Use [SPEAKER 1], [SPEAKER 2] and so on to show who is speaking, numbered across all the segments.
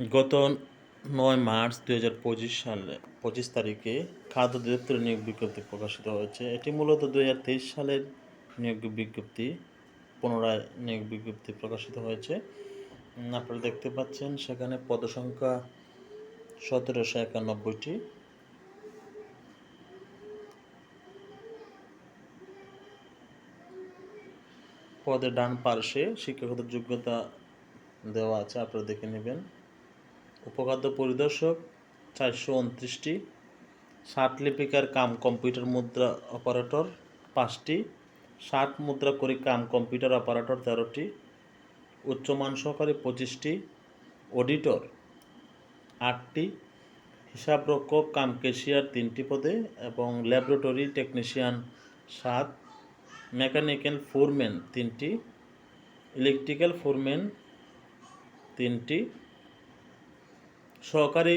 [SPEAKER 1] গত নয় মার্চ দুই হাজার পঁচিশ সালে, পঁচিশ তারিখে খাদ্য অধিদপ্তরের নিয়োগ বিজ্ঞপ্তি প্রকাশিত হয়েছে। এটি মূলত দু হাজার তেইশ সালের নিয়োগ বিজ্ঞপ্তি, পুনরায় নিয়োগ বিজ্ঞপ্তি প্রকাশিত হয়েছে। আপনারা দেখতে পাচ্ছেন সেখানে পদসংখ্যা সতেরোশো একানব্বইটি। পদের ডান পার্শ্বে শিক্ষাগত যোগ্যতা দেওয়া আছে, আপনারা দেখে নেবেন। উপখাদ্য পরিদর্শক চারশো উনত্রিশটি ষাট লিপিকার কাম কম্পিউটার মুদ্রা অপারেটর পাঁচটি ষাট মুদ্রা করি কাম কম্পিউটার অপারেটর তেরোটি, উচ্চমান সহকারী পঁচিশটি, অডিটর আটটি, হিসাবরক্ষক কাম কেশিয়ার তিনটি পদে এবং ল্যাবরেটরি টেকনিশিয়ান সাত, মেকানিক্যাল ফোরম্যান তিনটি, ইলেকট্রিক্যাল ফোরম্যান তিনটি সহকারী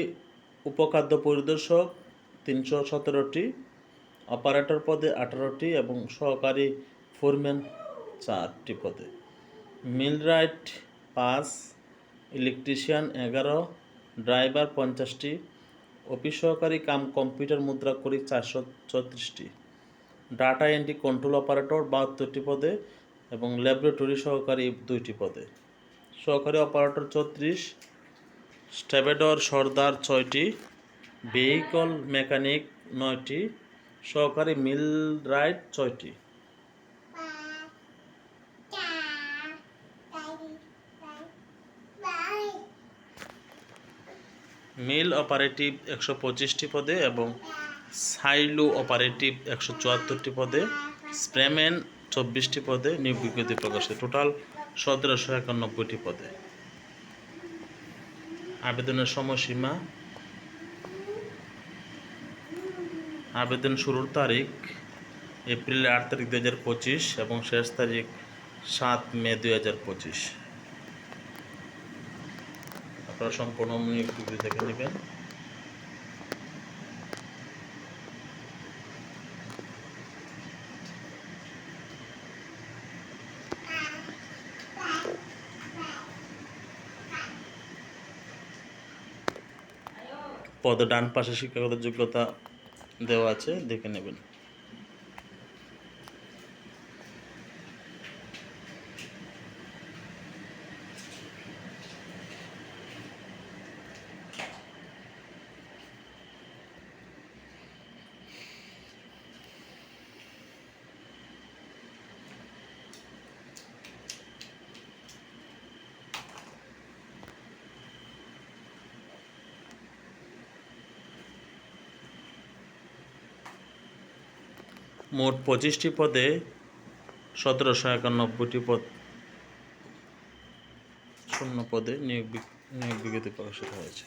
[SPEAKER 1] উপখাদ্য পরিদর্শক তিনশো সতেরোটি, অপারেটর পদে আঠারোটি এবং সহকারী ফোরম্যান চারটি পদে। মিলরাইট পাঁচ, ইলেকট্রিশিয়ান এগারো, ড্রাইভার পঞ্চাশটি, অফিস সহকারী কাম কম্পিউটার মুদ্রা করি চারশো চৌত্রিশটি ডাটা এন্ট্রি কন্ট্রোল অপারেটর বাহাত্তরটি পদে এবং ল্যাবরেটরি সহকারী দুইটি পদে। সহকারী অপারেটর চৌত্রিশ স্ট্যাবেডর সর্দার ছয়টি, ভেহিকল মেকানিক নয়টি, সহকারী মিল রাইট ছয়টি। মিল অপারেটিভ একশো পঁচিশটি পদে এবং সাইলো অপারেটিভ একশো চুয়াত্তরটি পদে স্প্রেম্যান চব্বিশটি পদে নিয়োগ বিজ্ঞপ্তি প্রকাশিত টোটাল সতেরোশো একানব্বইটি পদে। আবেদনের সময়সীমা? আবেদন শুরুর তারিখ এপ্রিল আট তারিখ দু হাজার পঁচিশ এবং শেষ তারিখ সাত মে দু হাজার পঁচিশ। আপনারা সম্পূর্ণ দেখে নেবেন। পদ ডান পাশে শিক্ষাগত যোগ্যতা দেওয়া আছে দেখে নেবেন। মোট পঁচিশটি পদে সতেরোশো একানব্বইটি পদ শূন্য পদে নিয়োগ নিয়োগ বিজ্ঞপ্তি প্রকাশিত হয়েছে।